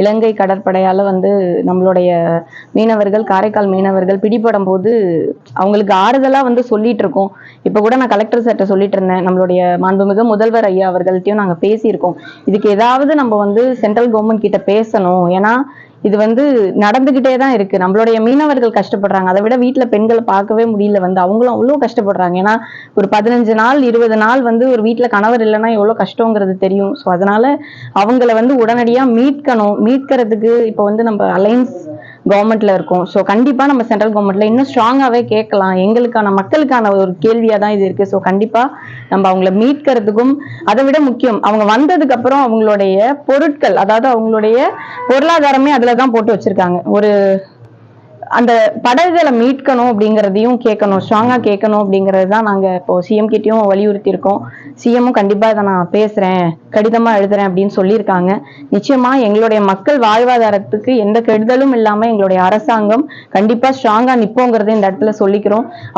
இலங்கை கடற்படையால் வந்து நம்மளுடைய மீனவர்கள் காரைக்கால் மீனவர்கள் பிடிபடும் போது அவங்களுக்கு ஆறுதலாக வந்து சொல்லிட்டு இருக்கோம். இப்போ கூட நான் கலெக்டர் சார்ட்ட சொல்லிட்டு இருந்தேன். நம்மளுடைய மாண்புமிகு முதல்வர் ஐயா அவர்கள்ட்டையும் நாங்கள் பேசியிருக்கோம். இதுக்கு ஏதாவது நம்ம வந்து சென்ட்ரல் கவர்மெண்ட் கிட்ட பேசணும். ஏன்னா இது வந்து நடந்துகிட்டே தான் இருக்கு. நம்மளுடைய மீனவர்கள் கஷ்டப்படுறாங்க. அதை விட வீட்டுல பெண்களை பார்க்கவே முடியல வந்து. அவங்களும் அவ்வளோ கஷ்டப்படுறாங்க. ஏன்னா ஒரு பதினஞ்சு நாள் இருபது நாள் வந்து ஒரு வீட்டுல கணவர் இல்லைன்னா எவ்வளோ கஷ்டங்கிறது தெரியும். ஸோ அதனால அவங்கள வந்து உடனடியா மீட்கணும். மீட்கிறதுக்கு இப்போ வந்து நம்ம அலைன்ஸ் கவர்மெண்ட்ல இருக்கும். ஸோ கண்டிப்பா நம்ம சென்ட்ரல் கவர்மெண்ட்ல இன்னும் ஸ்ட்ராங்காவே கேட்கலாம். எங்களுக்கான மக்களுக்கான ஒரு கேள்வியா தான் இது இருக்கு. ஸோ கண்டிப்பா நம்ம அவங்கள மீட்கிறதுக்கும் அதை விட முக்கியம். அவங்க வந்ததுக்கு அப்புறம் அவங்களுடைய பொருட்கள் அதாவது அவங்களுடைய பொருளாதாரமே அதுல தான் போட்டு வச்சிருக்காங்க. ஒரு அந்த படகுகளை மீட்கணும் அப்படிங்கிறதையும் கேட்கணும் ஸ்ட்ராங்கா கேட்கணும் அப்படிங்கிறது தான் நாங்க இப்போ சிஎம் கிட்டயும் வலியுறுத்தி இருக்கோம் சிஎம்மும் கண்டிப்பா இதை நான் பேசுறேன் கடிதமா எழுதுறேன் அப்படின்னு சொல்லியிருக்காங்க. நிச்சயமா எங்களுடைய மக்கள் வாழ்வாதாரத்துக்கு எந்த கெடுதலும் இல்லாம எங்களுடைய அரசாங்கம் கண்டிப்பா ஸ்ட்ராங்கா நிப்போங்கிறதை இந்த இடத்துல சொல்லிக்கிறோம்.